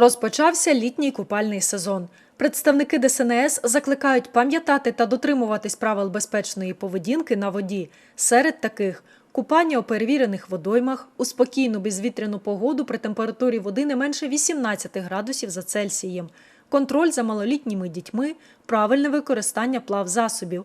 Розпочався літній купальний сезон. Представники ДСНС закликають пам'ятати та дотримуватись правил безпечної поведінки на воді. Серед таких купання у перевірених водоймах, у спокійну безвітряну погоду при температурі води не менше 18 градусів за Цельсієм, контроль за малолітніми дітьми, правильне використання плавзасобів.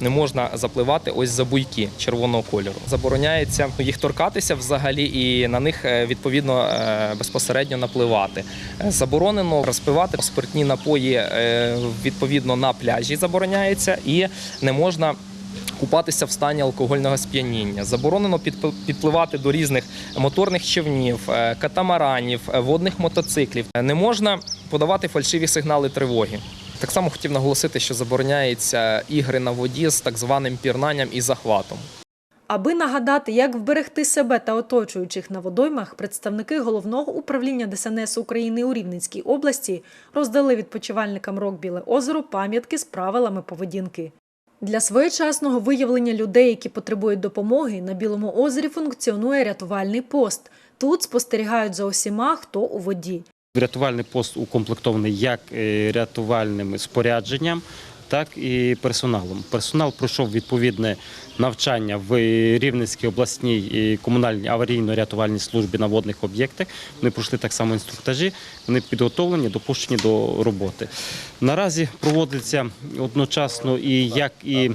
Не можна запливати ось за буйки червоного кольору. Забороняється їх торкатися взагалі і на них е, відповідно е, безпосередньо напливати. Заборонено розпивати спиртні напої е, відповідно на пляжі. Забороняється і не можна. Купатися в стані алкогольного сп'яніння заборонено підп- підпливати до різних моторних човнів, катамаранів, водних мотоциклів. Не можна подавати фальшиві сигнали тривоги. Так само хотів наголосити, що забороняється ігри на воді з так званим пірнанням і захватом. Аби нагадати, як вберегти себе та оточуючих на водоймах, представники головного управління ДСНС України у Рівненській області роздали відпочивальникам Рок Біле озеро пам'ятки з правилами поведінки. Для своєчасного виявлення людей, які потребують допомоги, на Білому озері функціонує рятувальний пост. Тут спостерігають за усіма, хто у воді. Рятувальний пост укомплектований як е, рятувальним спорядженням, так і персоналом. Персонал пройшов відповідне навчання в Рівненській обласній е, комунальній аварійно-рятувальній службі на водних об'єктах. Вони пройшли так само інструктажі, вони підготовлені, допущені до роботи. Наразі проводиться одночасно і як і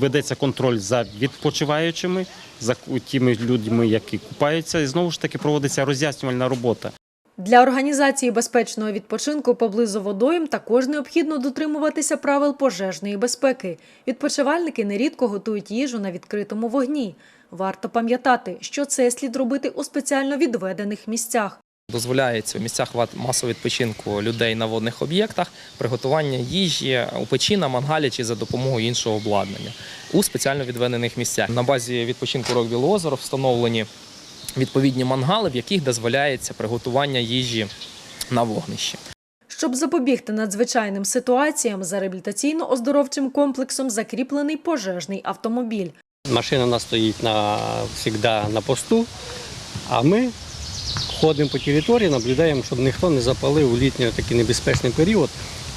ведеться контроль за відпочиваючими, за тими людьми, які купаються, і знову ж таки проводиться роз'яснювальна робота. Для організації безпечного відпочинку поблизу водойм також необхідно дотримуватися правил пожежної безпеки. Відпочивальники нерідко готують їжу на відкритому вогні. Варто пам'ятати, що це слід робити у спеціально відведених місцях. Дозволяється в місцях масового відпочинку людей на водних об'єктах приготування їжі у печі на мангалі чи за допомогою іншого обладнання у спеціально відведених місцях. На базі відпочинку Рок озеро встановлені відповідні мангали, в яких дозволяється приготування їжі на вогнищі. Щоб запобігти надзвичайним ситуаціям, за реабілітаційно-оздоровчим комплексом закріплений пожежний автомобіль. Машина у нас стоїть на, завжди на посту, а ми ходимо по території, наблюдаємо, щоб ніхто не запалив у літній такий небезпечний період,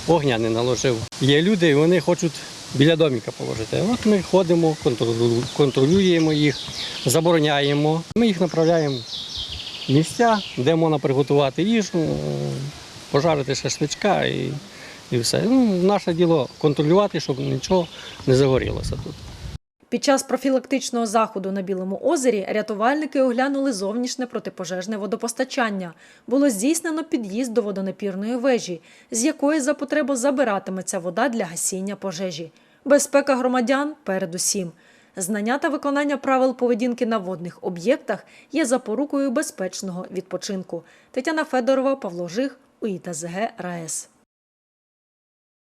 огня не наложив. Є люди, і вони хочуть біля доміка положити. От ми ходимо, контролюємо їх, забороняємо. Ми їх направляємо в місця, де можна приготувати їжу, пожарити шашличка і, і все. Ну, наше діло контролювати, щоб нічого не загорілося тут. Під час профілактичного заходу на Білому озері рятувальники оглянули зовнішнє протипожежне водопостачання. Було здійснено під'їзд до водонапірної вежі, з якої за потребу забиратиметься вода для гасіння пожежі. Безпека громадян передусім. Знання та виконання правил поведінки на водних об'єктах є запорукою безпечного відпочинку. Тетяна Федорова, Павло Жих, УІТАЗГ РаЕС.